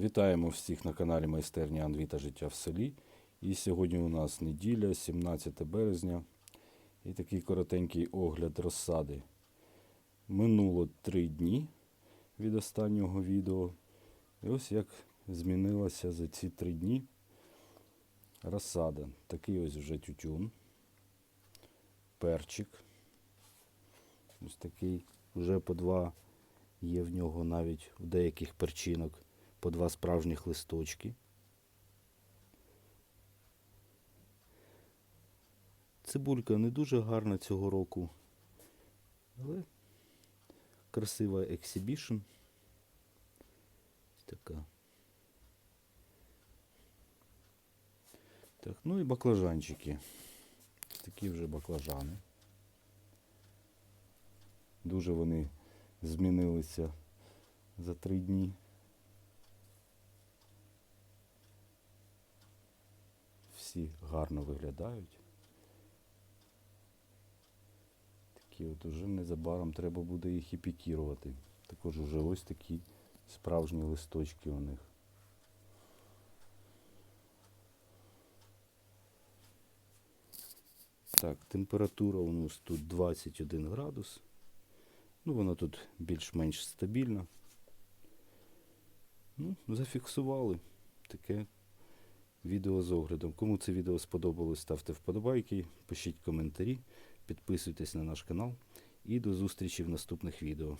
Вітаємо всіх на каналі Майстерня Анві та Життя в селі. І сьогодні у нас неділя, 17 березня. І такий коротенький огляд розсади. Минуло три дні від останнього відео. І ось як змінилася за ці три дні розсада. Такий ось вже тютюн, перчик. Ось такий вже по два є в нього навіть у деяких перчинок по два справжніх листочки. Цибулька не дуже гарна цього року, але красива ексібішн. Така. Так, ну і баклажанчики. Такі вже баклажани. Дуже вони змінилися за три дні. Всі гарно виглядають. Такі от уже незабаром треба буде їх і пікірувати. Також уже ось такі справжні листочки у них. Так, температура у нас тут 21 градус. Ну, вона тут більш-менш стабільна. Ну, зафіксували таке відео з оглядом. Кому це відео сподобалось, ставте вподобайки, пишіть коментарі, підписуйтесь на наш канал і до зустрічі в наступних відео.